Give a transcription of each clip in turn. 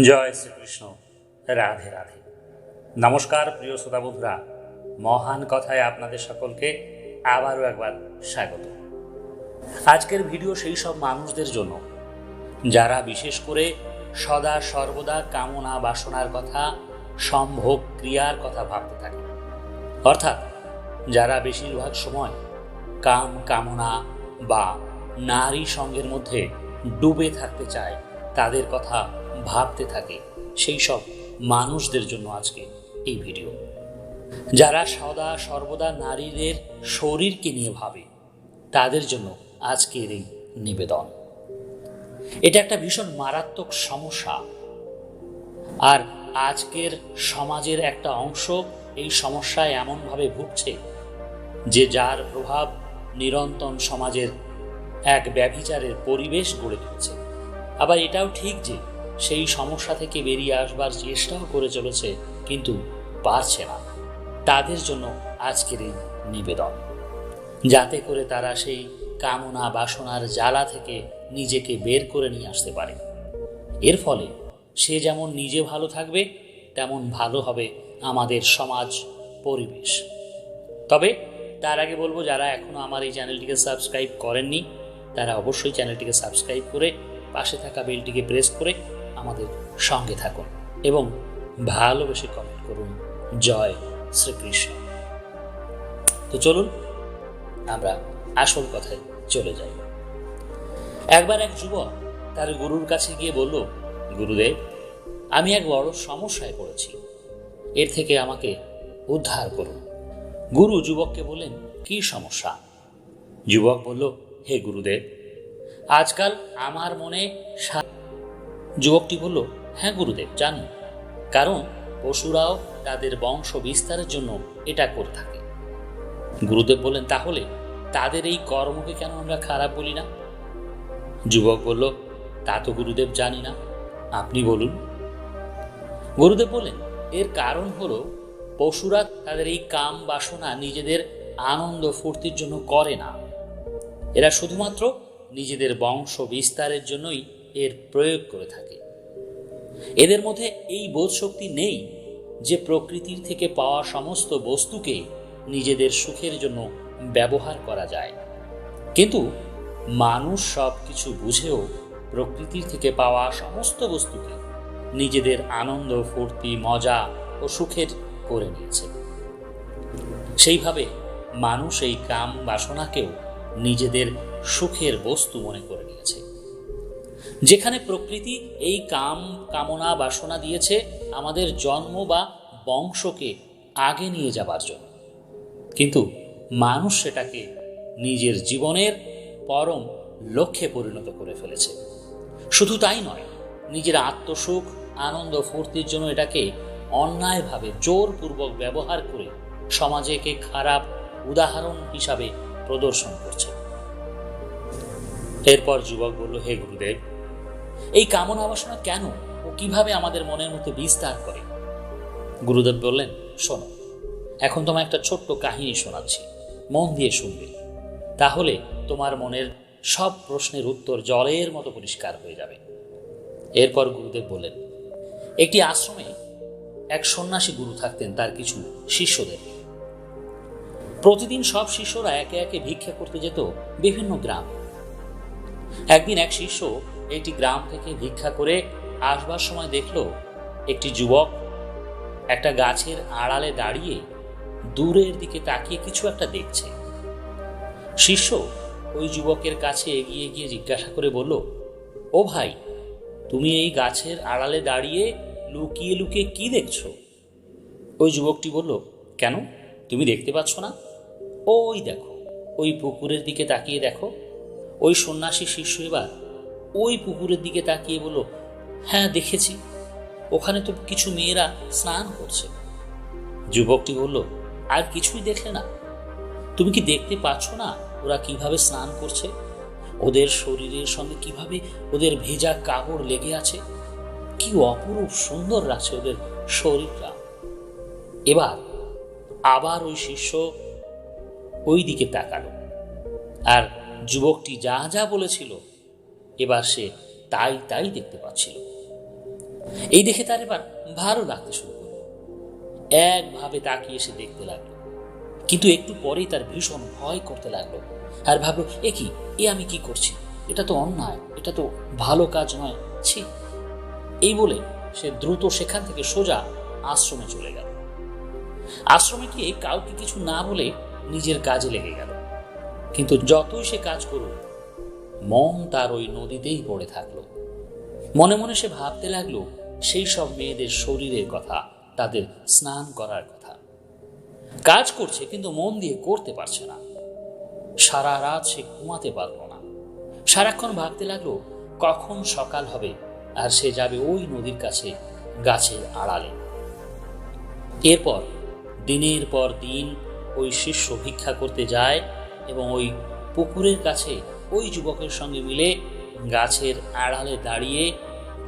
জয় শ্রীকৃষ্ণ। রাধে রাধে। নমস্কার প্রিয় শ্রোতা মহান কথায় আপনাদের সকলকে আবারও একবার স্বাগত। আজকের ভিডিও সেই সব মানুষদের জন্য, যারা বিশেষ করে সদা সর্বদা কামনা বাসনার কথা, সম্ভোগ ক্রিয়ার কথা ভাবতে থাকে। অর্থাৎ যারা বেশিরভাগ সময় কাম, কামনা বা নারী সঙ্গের মধ্যে ডুবে থাকতে চায়, তাদের কথা ভাবতে থাকে সেই সব মানুষদের জন্য আজকে এই ভিডিও। যারা সদা সর্বদা নারীদের শরীরকে নিয়ে ভাবে, তাদের জন্য আজকের এই নিবেদন। এটা একটা ভীষণ মারাত্মক সমস্যা। আর আজকের সমাজের একটা অংশ এই সমস্যায় এমনভাবে ভুগছে যে যার প্রভাব নিরন্তন সমাজের এক ব্যভিচারের পরিবেশ গড়ে তুলছে। আবার এটাও ঠিক যে সেই সমস্যা থেকে বেরিয়ে আসবার চেষ্টাও করে চলেছে, কিন্তু পারছে না। তাদের জন্য আজকের এই নিবেদন। যাতে করে তারা সেই কামনা বাসনার জ্বালা থেকে নিজেকে বের করে নিয়ে আসতে পারে। এর ফলে সে যেমন নিজে ভালো থাকবে, তেমন ভালো হবে আমাদের সমাজ পরিবেশ। তবে তার আগে বলব, যারা এখনও আমার এই চ্যানেলটিকে সাবস্ক্রাইব করেননি, তারা অবশ্যই চ্যানেলটিকে সাবস্ক্রাইব করে পাশে থাকা বেলটিকে প্রেস করে আমাদের সঙ্গে থাকুন এবং ভালোবেসে কমেন্ট করুন। জয় শ্রীকৃষ্ণ। তো চলুন, আমরা আসল কথায় চলে যাই। একবার এক যুবক তার গুরুর কাছে গিয়ে বলল, গুরুদেব, আমি এক বড় সমস্যায় পড়েছি। এর থেকে আমাকে উদ্ধার করুন। গুরু যুবককে বললেন, কি সমস্যা? যুবক বলল, হে গুরুদেব, আজকাল আমার মনে যুবকটি বলল হ্যাঁ গুরুদেব, জানি। কারণ পশুরাও তাদের বংশ বিস্তারের জন্য এটা করে থাকে। গুরুদেব বললেন, তাহলে তাদের এই কর্মকে কেন আমরা খারাপ বলি না? যুবক বলল, তা তো গুরুদেব জানি না। আপনি বলুন। গুরুদেব বললেন, এর কারণ হলো পশুরা তাদের এই কাম বাসনা নিজেদের আনন্দ ফুর্তির জন্য করে না। এরা শুধুমাত্র নিজেদের বংশ বিস্তারের জন্যই এর প্রয়োগ করে থাকে। এদের মধ্যে এই বোধশক্তি নেই যে প্রকৃতির থেকে পাওয়া সমস্ত বস্তুকে নিজেদের সুখের জন্য ব্যবহার করা যায়। কিন্তু মানুষ সব কিছু বুঝেও প্রকৃতির থেকে পাওয়া সমস্ত বস্তুকে নিজেদের আনন্দ, ফুর্তি, মজা ও সুখের করে নিয়েছে। সেইভাবে মানুষ এই কাম বাসনাকেও নিজেদের সুখের বস্তু মনে করে। যেখানে প্রকৃতি এই কাম, কামনা, বাসনা দিয়েছে আমাদের জন্ম বা বংশকে আগে নিয়ে যাবার জন্য। কিন্তু মানুষ সেটাকে নিজের জীবনের পরম লক্ষ্যে পরিণত করে ফেলেছে। শুধু তাই নয়, নিজের আত্মসুখ, আনন্দ, ফুর্তির জন্য এটাকে অন্যায়ভাবে জোরপূর্বক ব্যবহার করে সমাজেকে খারাপ উদাহরণ হিসাবে প্রদর্শন করছে। এরপর যুবক বলল, হে গুরুদেব এই কামনা বাসনা কেন ও কীভাবে আমাদের মনের মধ্যে বিস্তার করে? গুরুদেব বললেন, শোনো, এখন তোমার একটা ছোট্ট কাহিনী শোনাচ্ছি। মন দিয়ে শুনবে। তাহলে তোমার মনের সব প্রশ্নের উত্তর জলের মতো পরিষ্কার হয়ে যাবে। এরপর গুরুদেব বললেন, একটি আশ্রমে এক সন্ন্যাসী গুরু থাকতেন, তার কিছু শিষ্যদের। প্রতিদিন সব শিষ্যরা একে একে ভিক্ষা করতে যেত বিভিন্ন গ্রাম। একদিন এক শিষ্য একটি গ্রাম থেকে ভিক্ষা করে আসবার সময় দেখল একটি যুবক একটা গাছের আড়ালে দাঁড়িয়ে দূরের দিকে তাকিয়ে কিছু একটা দেখছে। শিষ্য ওই যুবকের কাছে এগিয়ে গিয়ে জিজ্ঞাসা করে বলল, ও ভাই, তুমি এই গাছের আড়ালে দাঁড়িয়ে লুকিয়ে লুকিয়ে কি দেখছ? ওই যুবকটি বলল, কেন? তুমি দেখতে পাচ্ছ না? ওই দেখো, ওই পুকুরের দিকে তাকিয়ে দেখো। ওই সন্ন্যাসী শিষ্য এবার ওই পুকুরের দিকে তাকিয়ে বলল হ্যাঁ দেখেছি। ওখানে তো কিছু মেয়েরা স্নান করছে। যুবকটি বলল, আর কিছুই দেখলে না। তুমি কি দেখতে পাচ্ছ না ওরা কীভাবে স্নান করছে? ওদের শরীরের সঙ্গে কীভাবে ওদের ভেজা কাপড় লেগে আছে? কি অপরূপ সুন্দর লাগছে ওদের শরীরটা। এবার আবার ওই শিষ্য ওই দিকে তাকালো। আর যুবকটি যা যা বলেছিল এবার সে তাই তাই দেখতে পাচ্ছিল। এই দেখে তার এবার ভালো লাগতে শুরু করল। একভাবে তাকিয়ে এসে দেখতে লাগল। কিন্তু একটু পরেই তার ভীষণ ভয় করতে লাগল আর ভাবলো, এ কি? এ আমি কি করছি? এটা তো অন্যায়, এটা তো ভালো কাজ নয়। ছি। এই বলে সে দ্রুত সেখান থেকে সোজা আশ্রমে চলে গেল। আশ্রমে গিয়ে কাউকে কিছু না বলে নিজের কাজে লেগে গেল। কিন্তু যতই সে কাজ করুক মন তার ওই নদীতেই পড়ে থাকল। মনে মনে সে ভাবতে লাগল, সেই সব মেয়েদের শরীরের কথা, তাদের স্নান করার কথা। কাজ করছে, কিন্তু মন দিয়ে করতে পারছে না। সারা রাত সে ঘুমাতে পারল না। সারাক্ষণ ভাবতে লাগল, কখন সকাল হবে, আর সে যাবে ওই নদীর কাছে গাছের আড়ালে। এরপর, দিনের পর দিন ওই শিষ্য ভিক্ষা করতে যায় এবং ওই পুকুরের কাছে ওই যুবকের সঙ্গে মিলে গাছের আড়ালে দাঁড়িয়ে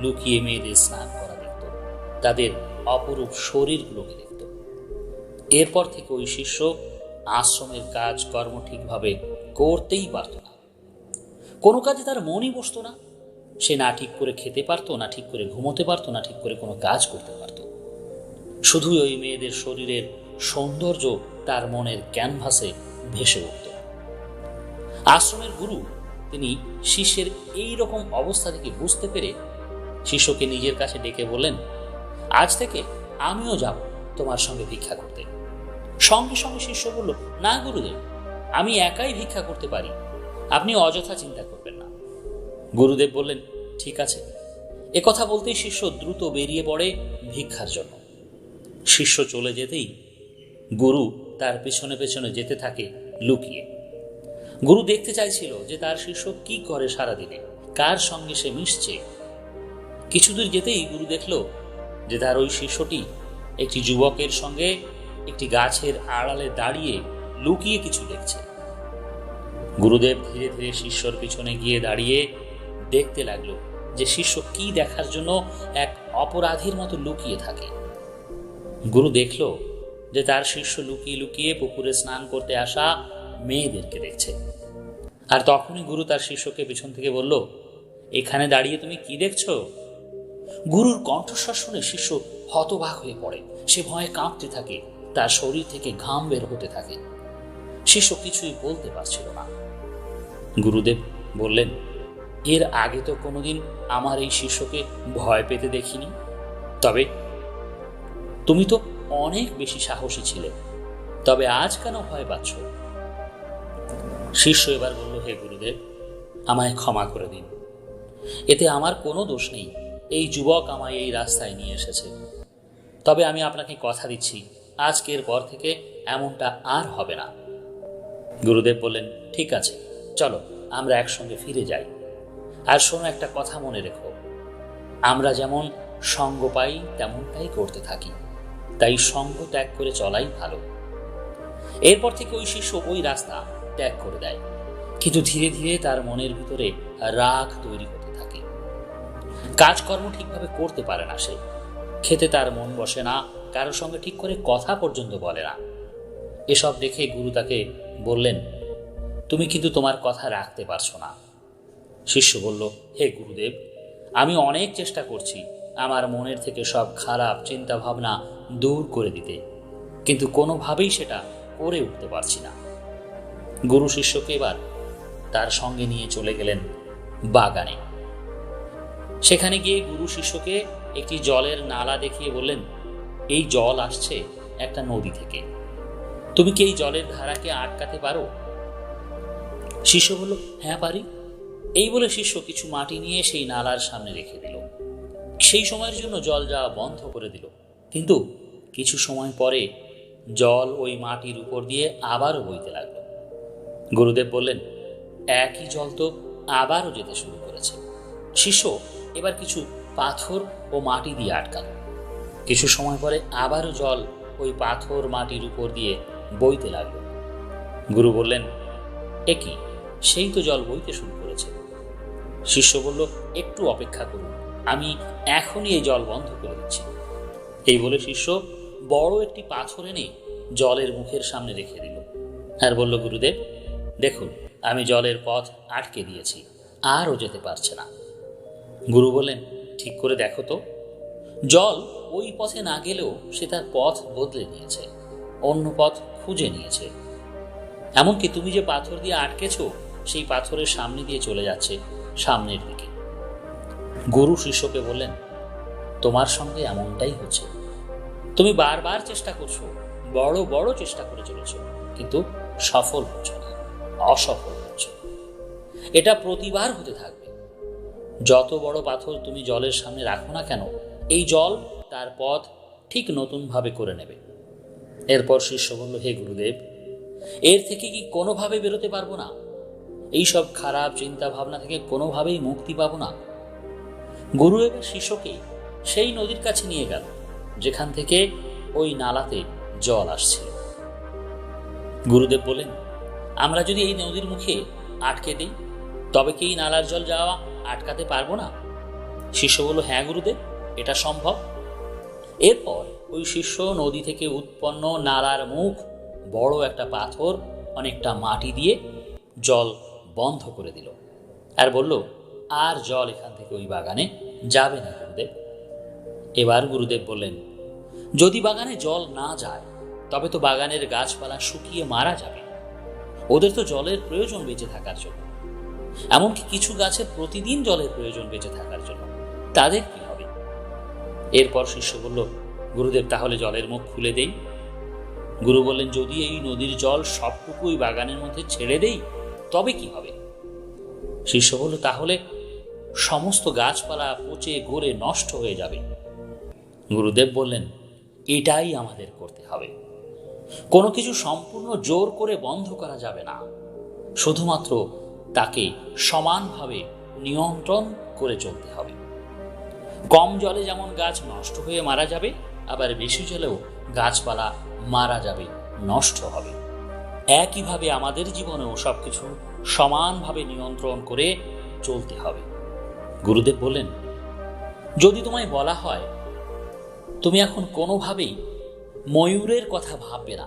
লুকিয়ে মেয়েদের স্নান করা দেখত। তাদের অপরূপ শরীরগুলোকে দেখত। এরপর থেকে ওই শিষ্য আশ্রমের কাজ কর্ম ঠিকভাবে করতেই পারত না। কোনো কাজে তার মনই বসতো না। সে না ঠিক করে খেতে পারতো, না ঠিক করে ঘুমোতে পারতো, না ঠিক করে কোনো কাজ করতে পারতো। শুধুই ওই মেয়েদের শরীরের সৌন্দর্য তার মনের ক্যানভাসে ভেসে উঠত। আশ্রমের গুরু, তিনি শিষ্যের এই রকম অবস্থা থেকে বুঝতে পেরে শিষ্যকে নিজের কাছে ডেকে বললেন, আজ থেকে আমিও যাব তোমার সঙ্গে ভিক্ষা করতে। সঙ্গে সঙ্গে শিষ্য বলল, না গুরুদেব, আমি একাই ভিক্ষা করতে পারি। আপনি অযথা চিন্তা করবেন না। গুরুদেব বললেন, ঠিক আছে। কথা বলতেই শিষ্য দ্রুত বেরিয়ে পড়ে ভিক্ষার জন্য। শিষ্য চলে যেতেই গুরু তার পেছনে পেছনে যেতে থাকে লুকিয়ে। গুরু দেখতে চাইছিল যে তার শিষ্য কি করে সারাদিনে। কার সঙ্গে সে মিশছে? কিছুদূর যেতেই গুরু দেখল যে তার ওই শিষ্যটি একটি যুবকের সঙ্গে একটি গাছের আড়ালে দাঁড়িয়ে লুকিয়ে কিছু দেখছে। গুরুদেব ধীরে ধীরে শিষ্যর পিছনে গিয়ে দাঁড়িয়ে দেখতে লাগল যে শিষ্য কি দেখার জন্য এক অপরাধীর মতো লুকিয়ে থাকে। গুরু দেখল যে তার শিষ্য লুকিয়ে লুকিয়ে পুকুরে স্নান করতে আসা মেয়েদেরকে দেখছে। আর তখনই গুরু তার শিষ্যকে পিছন থেকে বলল, এখানে দাঁড়িয়ে তুমি কি দেখছ? গুরুর কণ্ঠস্বর শুনে শিষ্য হতবাক হয়ে পড়ে। সে ভয়ে কাঁপতে থাকে, তার শরীর থেকে ঘাম বের হতে থাকে। শিষ্য কিছুই বলতে পারছিল না। গুরুদেব বললেন, এর আগে তো কোনোদিন আমার এই শিষ্যকে ভয় পেতে দেখিনি। তবে তুমি তো অনেক বেশি সাহসী ছিলে। তবে আজ কেন ভয় পাচ্ছ? শিষ্য এবার বলল, হে গুরুদেব, আমায় ক্ষমা করে দিন। এতে আমার কোনো দোষ নেই। এই যুবক আমায় এই রাস্তায় নিয়ে এসেছে। তবে আমি আপনাকে কথা দিচ্ছি, আজকের পর থেকে এমনটা আর হবে না। গুরুদেব বললেন, ঠিক আছে, চলো, আমরা একসঙ্গে ফিরে যাই। আর শোনো, একটা কথা মনে রেখো। আমরা যেমন সঙ্গ পাই, তেমনটাই করতে থাকি। তাই সঙ্গ ত্যাগ করে চলাই ভালো। এরপর থেকে ওই শিষ্য ওই রাস্তা ত্যাগ করে দেয়। কিন্তু ধীরে ধীরে তার মনের ভিতরে রাগ তৈরি হতে থাকে। কাজকর্ম ঠিকভাবে করতে পারে না সে। খেতে তার মন বসে না, কারোর সঙ্গে ঠিক করে কথা পর্যন্ত বলে না। এসব দেখে গুরু তাকে বললেন, তুমি কিন্তু তোমার কথা রাখতে পারছ না। শিষ্য বলল, হে গুরুদেব, আমি অনেক চেষ্টা করছি আমার মনের থেকে সব খারাপ চিন্তা ভাবনা দূর করে দিতে। কিন্তু কোনোভাবেই সেটা করে উঠতে পারছি না। গুরু শিষ্যকে এবার তার সঙ্গে নিয়ে চলে গেলেন বাগানে। সেখানে গিয়ে গুরু শিষ্যকে একটি জলের নালা দেখিয়ে বললেন, এই জল আসছে একটা নদী থেকে। তুমি কি এই জলের ধারাকে আটকাতে পারো? শিষ্য বলল হ্যাঁ পারি। এই বলে শিষ্য কিছু মাটি নিয়ে সেই নালার সামনে রেখে দিল। সেই সময়ের জন্য জল যাওয়া বন্ধ করে দিল। কিন্তু কিছু সময় পরে জল ওই মাটির উপর দিয়ে আবারও বইতে লাগল। গুরুদেব বললেন, একই জল তো আবারও যেতে শুরু করেছে। শিষ্য এবার কিছু পাথর ও মাটি দিয়ে আটকাল। কিছু সময় পরে আবারও জল ওই পাথর মাটির উপর দিয়ে বইতে লাগল। গুরু বললেন একই সেই তো জল বইতে শুরু করেছে। শিষ্য বলল, একটু অপেক্ষা করুন, আমি এখনই এই জল বন্ধ করে দিচ্ছি। এই বলে শিষ্য বড় একটি পাথর এনে জলের মুখের সামনে রেখে দিল। আর বলল, গুরুদেব দেখুন, আমি জলের পথ আটকে দিয়েছি আরও যেতে পারছে না। গুরু বলেন ঠিক করে দেখো তো। জল ওই পথে না গেলেও সে তার পথ বদলে নিয়েছে, অন্য পথ খুঁজে নিয়েছে। এমনকি তুমি যে পাথর দিয়ে আটকেছো, সেই পাথরের সামনে দিয়ে চলে যাচ্ছে, সামনের দিকে। গুরু শিষ্যকে বললেন, তোমার সঙ্গে এমনটাই হচ্ছে। তুমি বারবার চেষ্টা করছ, বড় বড় চেষ্টা করে চলেছ, কিন্তু সফল হচ্ছ অসফল হচ্ছ এটা প্রতিবার হতে থাকবে। যত বড় পাথর তুমি জলের সামনে রাখো না কেন, এই জল তার পথ ঠিক নতুনভাবে করে নেবে। এরপর শিষ্য বলল, হে গুরুদেব, এর থেকে কি কোনোভাবে বেরোতে পারব না? এইসব খারাপ চিন্তা ভাবনা থেকে কোনোভাবেই মুক্তি পাবো না? গুরু এবার শিষ্যকে সেই নদীর কাছে নিয়ে গেল, যেখান থেকে ওই নালাতে জল আসছিল। গুরুদেব বলেন আমরা যদি এই নদীর মুখে আটকে দিই, তবে কি এই নালার জল যাওয়া আটকাতে পারব না? শিষ্য বলল হ্যাঁ গুরুদেব, এটা সম্ভব। এরপর ওই শিষ্য নদী থেকে উৎপন্ন নালার মুখ, বড় একটা পাথর, অনেকটা মাটি দিয়ে জল বন্ধ করে দিল। আর বলল, আর জল এখান থেকে ওই বাগানে যাবে না গুরুদেব। এবার গুরুদেব বললেন, যদি বাগানে জল না যায়, তবে তো বাগানের গাছপালা শুকিয়ে মারা যাবে। ওদের তো জলের প্রয়োজন বেঁচে থাকার জন্য। এমনকি কিছু গাছের প্রতিদিন জলের প্রয়োজন বেঁচে থাকার জন্য। তাদের কি হবে? এরপর শিষ্য বলল, গুরুদেব, তাহলে জলের মুখ খুলে দেই। গুরু বললেন, যদি এই নদীর জল সবটুকু ওই বাগানের মধ্যে ছেড়ে দেই, তবে কি হবে? শিষ্য বলল, তাহলে সমস্ত গাছপালা পচে গড়ে নষ্ট হয়ে যাবে। গুরুদেব বললেন, এটাই আমাদের করতে হবে। কোনো কিছু সম্পূর্ণ জোর করে বন্ধ করা যাবে না। শুধুমাত্র তাকে সমানভাবে নিয়ন্ত্রণ করে চলতে হবে। কম জলে যেমন গাছ নষ্ট হয়ে মারা যাবে, আবার বেশি জলেও গাছপালা মারা যাবে, নষ্ট হবে। একইভাবে আমাদের জীবনেও সব কিছু সমানভাবে নিয়ন্ত্রণ করে চলতে হবে। গুরুদেব বললেন, যদি তোমায় বলা হয়, তুমি এখন কোনোভাবেই ময়ূরের কথা ভাববে না।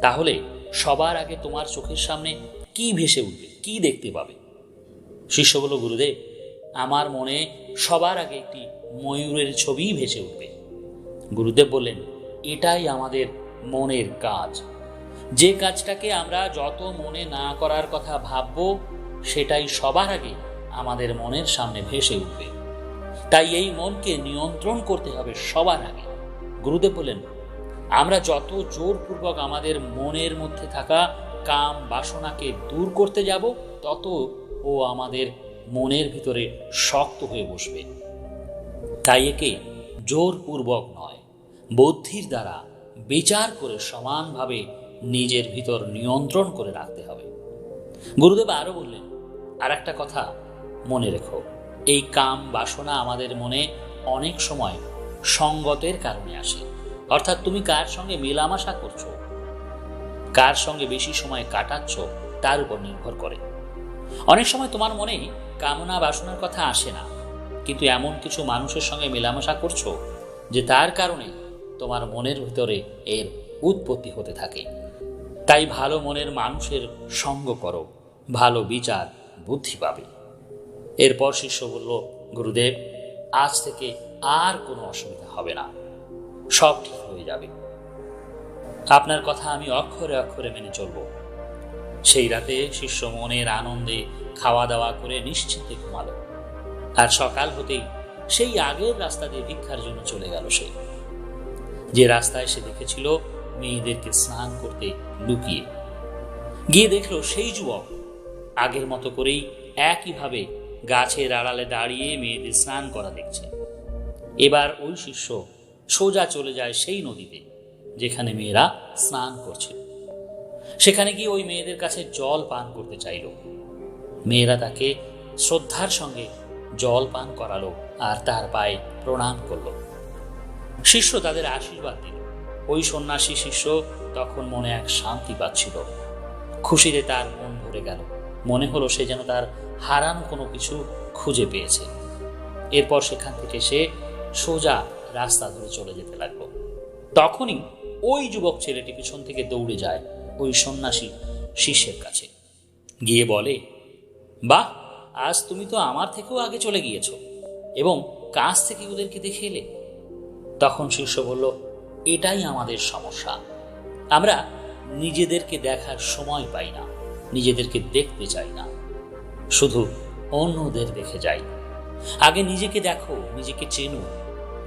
তাহলে সবার আগে তোমার চোখের সামনে কি ভেসে উঠবে, কি দেখতে পাবে? শিষ্য বলল, গুরুদেব, আমার মনে সবার আগে একটি ময়ূরের ছবি ভেসে উঠবে। গুরুদেব বললেন, এটাই আমাদের মনের কাজ। যে কাজটাকে আমরা যত মনে না করার কথা ভাববো, সেটাই সবার আগে আমাদের মনের সামনে ভেসে উঠবে। তাই এই মনকে নিয়ন্ত্রণ করতে হবে সবার আগে। গুরুদেব বললেন আমরা যত জোরপূর্বক আমাদের মনের মধ্যে থাকা কাম বাসনাকে দূর করতে যাব, তত ও আমাদের মনের ভিতরে শক্ত হয়ে বসবে। তাই একে জোরপূর্বক নয়, বুদ্ধির দ্বারা বিচার করে সমানভাবে নিজের ভিতর নিয়ন্ত্রণ করে রাখতে হবে। গুরুদেব আরও বললেন আর একটা কথা মনে রেখো, এই কাম বাসনা আমাদের মনে অনেক সময় সঙ্গতের কারণে আসে। অর্থাৎ তুমি কার সঙ্গে মেলামেশা করছ? কার সঙ্গে বেশি সময় কাটাচ্ছ? তার উপর নির্ভর করে। অনেক সময় তোমার মনে কামনা বাসনার কথা আসে না। কিন্তু এমন কিছু মানুষের সঙ্গে মেলামেশা করছ, যে তার কারণে তোমার মনের ভিতরে এর উৎপত্তি হতে থাকে। তাই ভালো মনের মানুষের সঙ্গ করো, ভালো বিচার বুদ্ধি পাবে। এরপর শিষ্য বলল, গুরুদেব, আজ থেকে আর কোনো অসুবিধা হবে না। সব ঠিক হয়ে যাবে। আপনার কথা আমি অক্ষরে অক্ষরে মেনে চলব। সেই রাতে শিষ্য মনের আনন্দে খাওয়া দাওয়া করে নিশ্চিন্তে ঘুমালো। আর সকাল হতেই সেই আগের রাস্তা দিয়ে ভিক্ষার জন্য চলে গেল সে। যে রাস্তায় সে দেখেছিল মেয়েদেরকে স্নান করতে লুকিয়ে। গিয়ে দেখল সেই যুবক। আগের মতো করেই একইভাবে গাছের আড়ালে দাঁড়িয়ে মেয়েদের স্নান করা দেখছে। এবার ওই শিষ্য সোজা চলে যায় সেই নদীতে, যেখানে মেয়েরা স্নান করছে। সেখানে গিয়ে ওই মেয়েদের কাছে জল পান করতে চাইল। মেয়েরা তাকে শ্রদ্ধার সঙ্গে জল পান করালো আর তার পায়ে প্রণাম করল। শিষ্য তাদের আশীর্বাদ দিল। ওই সন্ন্যাসী শিষ্য তখন মনে এক শান্তি পাচ্ছিল। খুশিতে তার মন ভরে গেল। মনে হলো সে যেন তার হারানো কোনো কিছু খুঁজে পেয়েছে। এরপর সেখান থেকে সে সোজা রাস্তা ধরে চলে যেতে লাগল। তখনই ওই যুবক ছেলেটি পিছন থেকে দৌড়ে যায় ওই সন্ন্যাসী শিষ্যের কাছে। গিয়ে বলে, বাহ, আজ তুমি তো আমার থেকেও আগে চলে গিয়েছো এবং কাছ থেকে ওদেরকে দেখে এলে? তখন শিষ্য বলল, এটাই আমাদের সমস্যা। আমরা নিজেদেরকে দেখার সময় পাই না, নিজেদেরকে দেখতে চাই না। শুধু অন্যদের দেখে যাই। আগে নিজেকে দেখো, নিজেকে চেনো।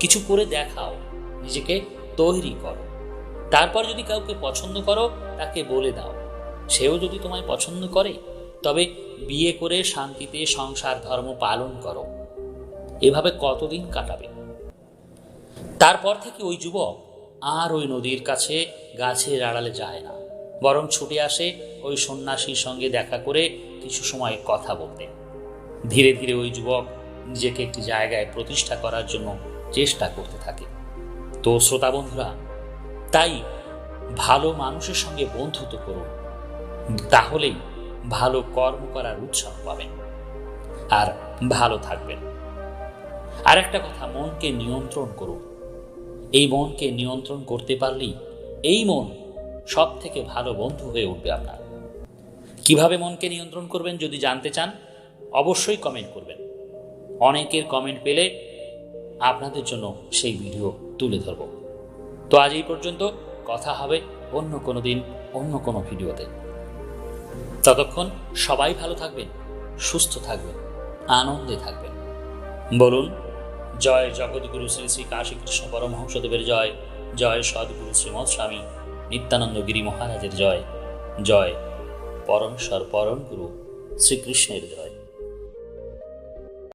কিছু করে দেখাও, নিজেকে তৈরি করো। তারপর যদি কাউকে পছন্দ করো, তাকে বলে দাও। সেও যদি তোমায় পছন্দ করে, তবে বিয়ে করে শান্তিতে সংসার ধর্ম পালন করো। এভাবে কতদিন কাটাবে? তারপর থেকে ওই যুবক আর ওই নদীর কাছে গাছের আড়ালে যায় না, বরং ছুটে আসে ওই সন্ন্যাসীর সঙ্গে দেখা করে কিছু সময় কথা বলতে। ধীরে ধীরে ওই যুবক নিজেকে একটি জায়গায় প্রতিষ্ঠা করার জন্য চেষ্টা করতে থাকে। তো শ্রোতা বন্ধুরা, তাই ভালো মানুষের সঙ্গে বন্ধুত্ব করুন। তাহলেই ভালো কর্ম করার উৎসাহ পাবেন আর ভালো থাকবেন। আর একটা কথা, মনকে নিয়ন্ত্রণ করুন। এই মনকে নিয়ন্ত্রণ করতে পারলেই এই মন সব থেকে ভালো বন্ধু হয়ে উঠবে আপনার। কীভাবে মনকে নিয়ন্ত্রণ করবেন যদি জানতে চান, অবশ্যই কমেন্ট করবেন। অনেকের কমেন্ট পেলে আপনাদের জন্য সেই ভিডিও তুলে ধরব। তো আজ এই পর্যন্ত, কথা হবে অন্য কোনো দিন, অন্য কোনো ভিডিওতে। ততক্ষণ সবাই ভালো থাকবেন, সুস্থ থাকবেন, আনন্দে থাকবেন। বলুন, জয় জগৎগুরু শ্রী শ্রী কাশী কৃষ্ণ পরমহংসদেবের জয় জয় সদ্গুরু শ্রীমৎ স্বামী নিত্যানন্দ গিরি মহারাজের জয় জয় পরমেশ্বর পরম গুরু শ্রীকৃষ্ণের জয়।